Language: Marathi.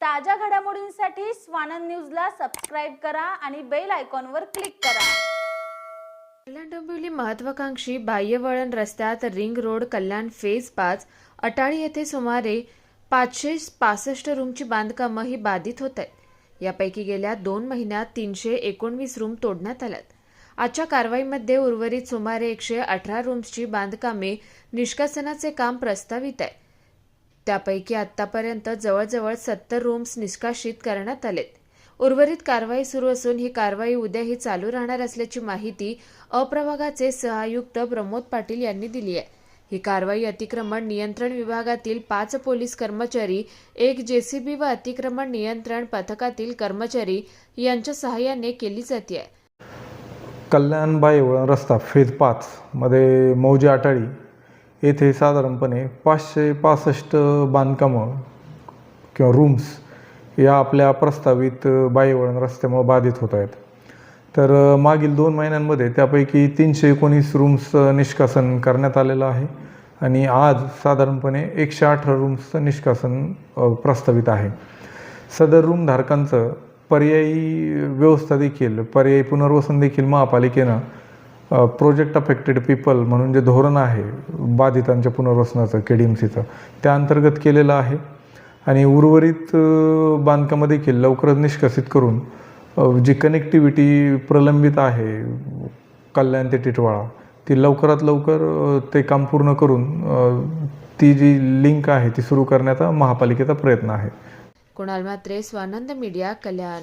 ताज्या घडामोडींसाठी स्वानंद न्यूजला सबस्क्राईब करा आणि बेल आयकॉनवर क्लिक करा. कल्याण डोंबिवली महत्वाकांक्षी बाह्यवळण रस्त्यात रिंग रोड कल्याण फेज पाच अटाळी येथे सुमारे पाचशे पासष्ट रूमची बांधकामं ही बाधित होत आहेत. यापैकी गेल्या दोन महिन्यात तीनशे एकोणवीस रूम तोडण्यात आल्यात. आजच्या कारवाईमध्ये उर्वरित सुमारे एकशे अठरा रूम्सची बांधकामे निष्कासनाचे काम प्रस्तावित आहे. त्यापैकी आतापर्यंत जवळजवळ सत्तर रूम्स निष्कासित करण्यात आलेत. उर्वरित कारवाई सुरू असून ही कारवाई उद्याही चालू राहणार असल्याची माहिती अप्रभागाचे सहायुक्त प्रमोद पाटील यांनी दिली आहे. ही कारवाई अतिक्रमण नियंत्रण विभागातील पाच पोलीस कर्मचारी एक जेसीबी व अतिक्रमण नियंत्रण पथकातील कर्मचारी यांच्या सहाय्याने केली जाते. कल्याण बाईवळण रस्ता फेज पाच मध्ये मौजे आटाळी. येथे साधारणपणे पाचशे पासष्ट बांधकामं किंवा रूम्स या आपल्या प्रस्तावित बाईवळण रस्त्यामुळे बाधित होत आहेत. तर मागील दोन महिन्यांमध्ये त्यापैकी तीनशे एकोणीस रूम्स निष्कासन करण्यात आलेलं आहे आणि आज साधारणपणे एकशे अठरा रूम्सचं निष्कासन प्रस्तावित आहे. सदर रूमधारकांचं पर्यायी व्यवस्था देखील पर्यायी पुनर्वसन देखील महापालिकेनं प्रोजेक्ट अफेक्टेड पीपल म्हणून जे धोरण आहे बाधितांच्या पुनर्वसनाचं के डी एम सीचं त्या अंतर्गत केलेलं आहे. आणि उर्वरित बांधकामं देखील लवकरच निष्कासित करून जी कनेक्टिव्हिटी प्रलंबित आहे कल्याण ते टिटवाळा ती लवकरात लवकर ते काम पूर्ण करून ती जी लिंक आहे ती सुरू करण्याचा महापालिकेचा प्रयत्न आहे. कुणाल म्हात्रे स्वानंद मीडिया कल्याण.